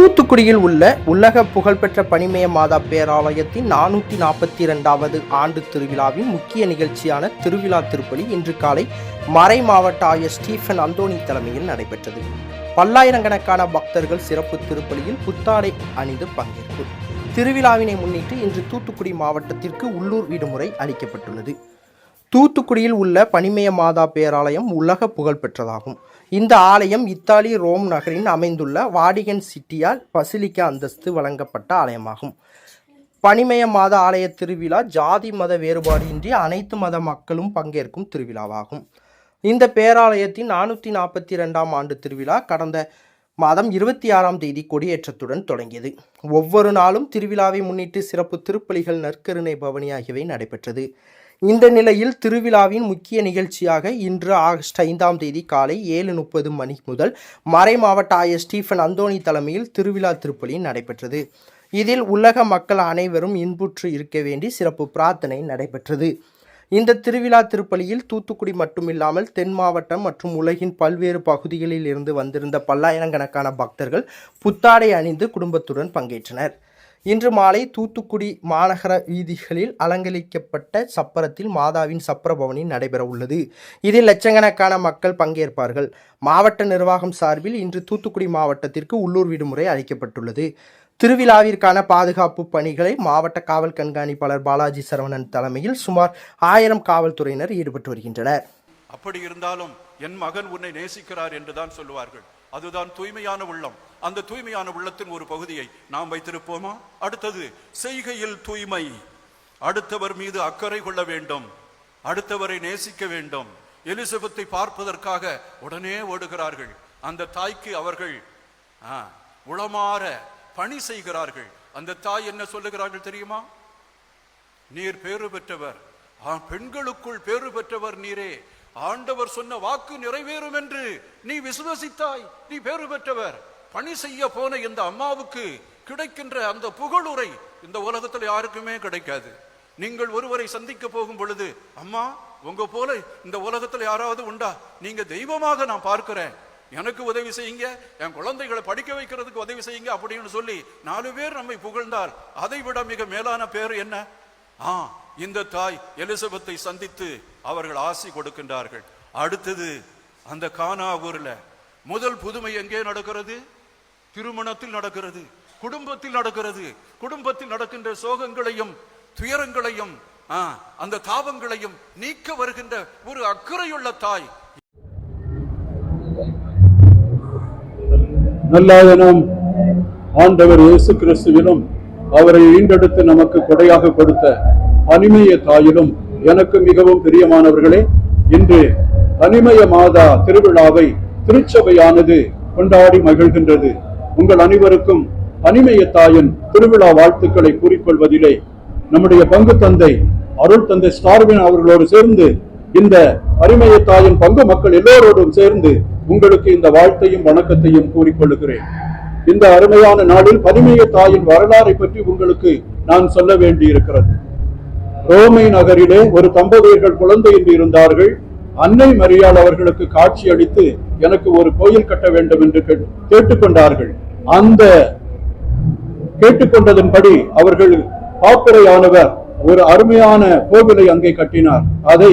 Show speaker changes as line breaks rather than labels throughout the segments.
தூத்துக்குடியில் உள்ள உலக புகழ்பெற்ற பனிமய மாதா பேராலயத்தின் நானூற்றி நாற்பத்தி இரண்டாவது ஆண்டு திருவிழாவின் முக்கிய நிகழ்ச்சியான திருவிழா திருப்பலி இன்று காலை மறை மாவட்ட ஆயர் ஸ்டீஃபன் அந்தோனி தலைமையில் நடைபெற்றது. பல்லாயிரக்கணக்கான பக்தர்கள் சிறப்பு திருப்பலியில் புத்தாடை அணிந்து பங்கேற்பு. திருவிழாவினை முன்னிட்டு இன்று தூத்துக்குடி மாவட்டத்திற்கு உள்ளூர் விடுமுறை அளிக்கப்பட்டுள்ளது. தூத்துக்குடியில் உள்ள பனிமய மாதா பேராலயம் உலக புகழ்பெற்றதாகும் இந்த ஆலயம் இத்தாலி ரோம் நகரின் அமைந்துள்ள வாடிகன் சிட்டியால் பசிலிக்கா அந்தஸ்து வழங்கப்பட்ட ஆலயமாகும். பனிமய மாத ஆலய திருவிழா ஜாதி மத வேறுபாடின்றி அனைத்து மத மக்களும் பங்கேற்கும் திருவிழாவாகும். இந்த பேராலயத்தின் நானூற்றி நாற்பத்தி ரெண்டாம் ஆண்டு திருவிழா கடந்த மாதம் இருபத்தி ஆறாம் தேதி கொடியேற்றத்துடன் தொடங்கியது. ஒவ்வொரு நாளும் திருவிழாவை முன்னிட்டு சிறப்பு திருப்பலிகள் நற்கருணை பவனி ஆகியவை நடைபெற்றது. இந்த நிலையில் திருவிழாவின் முக்கிய நிகழ்ச்சியாக இன்று ஆகஸ்ட் ஐந்தாம் தேதி காலை ஏழு முப்பது மணி முதல் மறை மாவட்ட ஆயர் ஸ்டீஃபன் அந்தோணி தலைமையில் திருவிழா திருப்பலி நடைபெற்றது. இதில் உலக மக்கள் அனைவரும் இன்புற்று இருக்க வேண்டி சிறப்பு பிரார்த்தனை நடைபெற்றது. இந்த திருவிழா திருப்பலியில் தூத்துக்குடி மட்டுமில்லாமல் தென் மாவட்டம் மற்றும் உலகின் பல்வேறு பகுதிகளில் இருந்து வந்திருந்த பல்லாயிரக்கணக்கான பக்தர்கள் புத்தாடை அணிந்து குடும்பத்துடன் பங்கேற்றனர். இன்று மாலை தூத்துக்குடி மாநகர வீதிகளில் அலங்கரிக்கப்பட்ட சப்பரத்தில் மாதாவின் சப்பர பவனி நடைபெற உள்ளது. இதில் லட்சக்கணக்கான மக்கள் பங்கேற்பார்கள். மாவட்ட நிர்வாகம் சார்பில் இன்று தூத்துக்குடி மாவட்டத்திற்கு உள்ளூர் விடுமுறை அளிக்கப்பட்டுள்ளது. திருவிழாவிற்கான பாதுகாப்பு பணிகளை மாவட்ட காவல் கண்காணிப்பாளர் பாலாஜி சரவணன் தலைமையில் சுமார் ஆயிரம் காவல்துறையினர் ஈடுபட்டு வருகின்றனர்.
அப்படி இருந்தாலும் என் மகன் உன்னை நேசிக்கிறார் என்றுதான் சொல்லுவார்கள். அதுதான் தூய்மையான உள்ளம். அந்த தூய்மையான உள்ளத்தின் ஒரு பகுதியை நாம் வைத்திருப்போமா? அடுத்தது செய்கையில் தூய்மை. அடுத்தவர் மீது அக்கறை கொள்ள வேண்டும். அடுத்தவரை நேசிக்க வேண்டும். எலிசபெத்தை பார்ப்பதற்காக உடனே ஓடுகிறார்கள். அந்த தாய்க்கு அவர்கள் ஆ, உளமாற பணி செய்கிறார்கள். அந்த தாய் என்ன சொல்லுகிறார்கள் தெரியுமா? நீர் பேறு பெற்றவர். ஆ, பெண்களுக்குள் பேறு பெற்றவர் நீரே. ஆண்டவர் சொன்ன வாக்கு நிறைவேறும் என்று நீ விசுவசித்தாய் நீ பேறு பெற்றவர் பணி செய்ய போன இந்த அம்மாவுக்கு கிடைக்கின்ற அந்த புகழுரை இந்த உலகத்தில் யாருக்குமே கிடைக்காது. நீங்கள் ஒருவரை சந்திக்க போகும் பொழுது அம்மா உங்க போல இந்த உலகத்தில் யாராவது உண்டா? நீங்க தெய்வமாக நான் பார்க்கிறேன். எனக்கு உதவி செய்யுங்க. என் குழந்தைகளை படிக்க வைக்கிறதுக்கு உதவி செய்யுங்க அப்படின்னு சொல்லி நாலு பேர் நம்மை புகழ்ந்தால் அதை விட மிக மேலான பேர் என்ன? ஆ இந்த தாய் எலிசபெத்தை சந்தித்து அவர்கள் ஆசி கொடுக்கின்றார்கள். அடுத்தது அந்த கானா ஊர்ல முதல் புதுமை எங்கே நடக்கிறது? திருமணத்தில் நடக்கிறது குடும்பத்தில் நடக்கிறது குடும்பத்தில் நடக்கின்ற சோகங்களையும் துயரங்களையும் அந்த தாபங்களையும் நீக்க வருகின்ற ஒரு அக்கறையுள்ள தாய்.
நல்லாதனம் ஆண்டவர் இயேசு கிறிஸ்துவிலும் அவரை ஈண்டெடுத்து நமக்கு கொடையாக கொடுத்த அனிமைய தாயிலும் எனக்கு மிகவும் பிரியமானவர்களே இன்று அனிமய மாதா திருவிழாவை திருச்சபையானது கொண்டாடி மகிழ்கின்றது. உங்கள் அனைவருக்கும் அனிமய தாயின் திருவிழா வாழ்த்துக்களை கூறிக்கொள்வதிலே நம்முடைய பங்கு தந்தை அருள் தந்தை ஸ்டார்வின் அவர்களோடு சேர்ந்து இந்த அருமைய தாயின் பங்கு மக்கள் எல்லோரோடும் சேர்ந்து உங்களுக்கு இந்த வாழ்த்தையும் வணக்கத்தையும் கூறிக்கொள்கிறேன் இந்த அருமையான நாளில் பதுமைய தாயின் வரலாறை பற்றி உங்களுக்கு நான் சொல்ல வேண்டி இருக்கிறது ரோமை நகரிலே ஒரு தம்பதியர்கள் குழந்தையின்றி இருந்தார்கள். அன்னை மரியாள் அவர்களுக்கு காட்சி அளித்து எனக்கு ஒரு கோயில் கட்ட வேண்டும் என்று கேட்டுக்கொண்டார்கள். அந்த கேட்டுக்கொண்டதன்படி அவர்கள் பாப்புரையானவர் ஒரு அருமையான கோவிலை அங்கே கட்டினார். அதை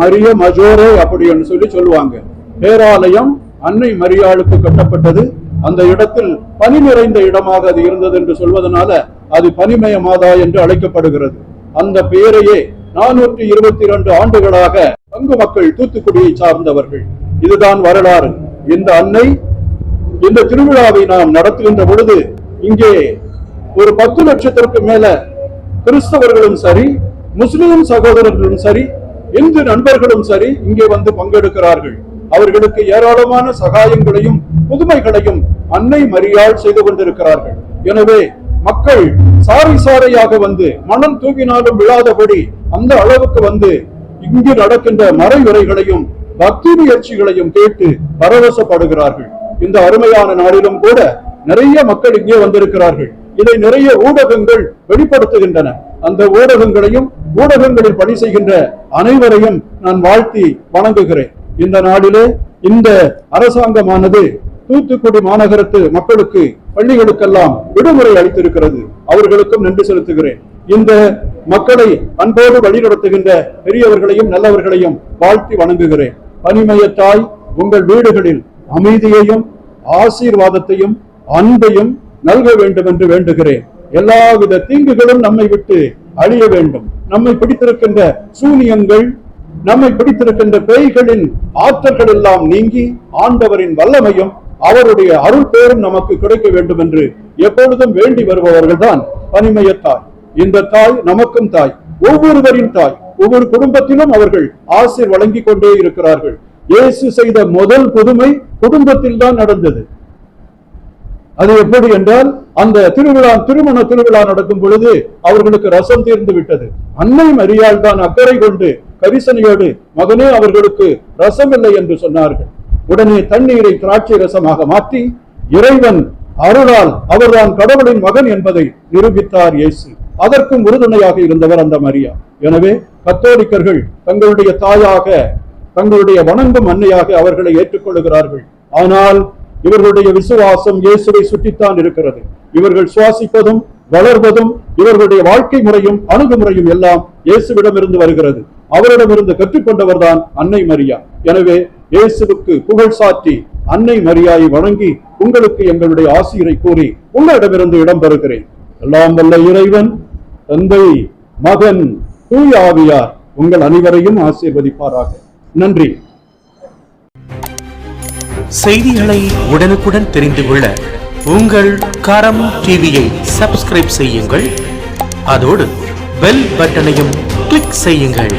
மரிய மஜோரே அப்படி என்று சொல்லி சொல்லுவாங்க. பேராலயம் அன்னை மரியாளுக்கு கட்டப்பட்டது. அந்த இடத்தில் பனி நிறைந்த இடமாக அது இருந்தது என்று சொல்வதனால அது பனிமய மாதா என்று அழைக்கப்படுகிறது. அந்த பெயரையே நானூற்றி இருபத்தி இரண்டு ஆண்டுகளாக பங்கு மக்கள் தூத்துக்குடியை சார்ந்தவர்கள். இதுதான் வரலாறு. இந்த அன்னை இந்த திருவிழாவை நாம் நடத்துகின்ற பொழுது இங்கே ஒரு பத்து லட்சத்திற்கு மேல கிறிஸ்தவர்களும் சரி முஸ்லிம் சகோதரர்களும் சரி இந்து நண்பர்களும் சரி இங்கே வந்து பங்கெடுக்கிறார்கள். அவர்களுக்கு ஏராளமான சகாயங்களையும் புதுமைகளையும் அன்னை மரியாள் செய்து கொண்டிருக்கிறார்கள். எனவே மக்கள் சாரி சாரையாக வந்து மனம் தூக்கினாலும் விழாதபடி அந்த அளவுக்கு வந்து இங்கு நடக்கின்ற மறைவுரைகளையும் பக்தி முயற்சிகளையும் கேட்டு பரவசப்படுகிறார்கள். இந்த அருமையான நாளிலும் கூட நிறைய மக்கள் இங்கே வந்திருக்கிறார்கள். இதை நிறைய ஊடகங்கள் வெளிப்படுத்துகின்றன. அந்த ஊடகங்களையும் ஊடகங்களில் பணி செய்கின்ற அனைவரையும் நான் வாழ்த்தி வணங்குகிறேன். இந்த நாளிலே இந்த அரசாங்கமானது தூத்துக்குடி மாநகரத்து மக்களுக்கு பள்ளிகளுக்கெல்லாம் விடுமுறை அளித்திருக்கிறது. அவர்களுக்கும் நன்றி செலுத்துகிறேன். இந்த மக்களை அன்போடு வழிநடத்துகின்ற பெரியவர்களையும் நல்லவர்களையும் வாழ்த்தி வணங்குகிறேன். பனிமயத்தாய் உங்கள் வீடுகளில் அமைதியையும் ஆசீர்வாதத்தையும் அன்பையும் நல்க வேண்டும் என்று வேண்டுகிறேன். எல்லாவித தீங்குகளும் நம்மை விட்டு அழிய வேண்டும். நம்மை பிடித்திருக்கின்ற சூனியங்கள் நம்மை பிடித்திருக்கின்ற பேய்களின் ஆற்றல்கள் எல்லாம் நீங்கி ஆண்டவரின் வல்லமையும் அவருடைய அருள் பேரும் நமக்கு கிடைக்க வேண்டும் என்று எப்பொழுதும் வேண்டி வருபவர்கள் தான் பனிமய தாய் இந்த தாய் நமக்கும் தாய் ஒவ்வொருவரின் தாய் ஒவ்வொரு குடும்பத்திலும் அவர்கள் ஆசை வழங்கிக் கொண்டே இருக்கிறார்கள். இயேசு செய்த முதல் புதுமை குடும்பத்தில் தான் நடந்தது. அது எப்படி என்றால் அந்த திருவிழா திருமண திருவிழா நடக்கும் பொழுது அவர்களுக்கு ரசம் தீர்ந்து விட்டது. அன்னை மரியாள் தான் அக்கறை கொண்டு கரிசனையோடு மகனே அவர்களுக்கு ரசம் இல்லை என்று சொன்னார்கள். உடனே தண்ணீரை திராட்சை ரசமாக மாற்றி இறைவன் அருளால் அவர்தான் கடவுளின் மகன் என்பதை நிரூபித்தார் இயேசு. அதற்கும் உறுதுணையாக இருந்தவர் அந்த மரியா. எனவே கத்தோலிக்கர்கள் தங்களுடைய தாயாக தங்களுடைய வணங்கும் அன்னையாக அவர்களை ஏற்றுக்கொள்கிறார்கள் ஆனால் இவர்களுடைய விசுவாசம் இயேசுவை சுற்றித்தான் இருக்கிறது. இவர்கள் சுவாசிப்பதும் வளர்வதும் இவர்களுடைய வாழ்க்கை முறையும் அணுகுமுறையும் எல்லாம் இயேசுவிடமிருந்து வருகிறது. அவரிடமிருந்து கற்றுக்கொண்டவர்தான் அன்னை மரியா. எனவே இயேசுவுக்கு புகழ் சாற்றி அன்னை மரியாயை வணங்கி உங்களுக்கு எங்களுடைய ஆசிரியரை கூறி உங்களிடமிருந்து இடம் பெறுகிறேன் எல்லாம் வல்ல இறைவன் தந்தை மகன் தூய் ஆவியார் உங்கள் அனைவரையும் ஆசீர்வதிப்பாராக. நன்றி.
செய்திகளை உடனுக்குடன் தெரிந்து கொள்ள உங்கள் கரம் டிவியை சப்ஸ்கிரைப் செய்யுங்கள். அதோடு பெல் பட்டனையும் கிளிக் செய்யுங்கள்.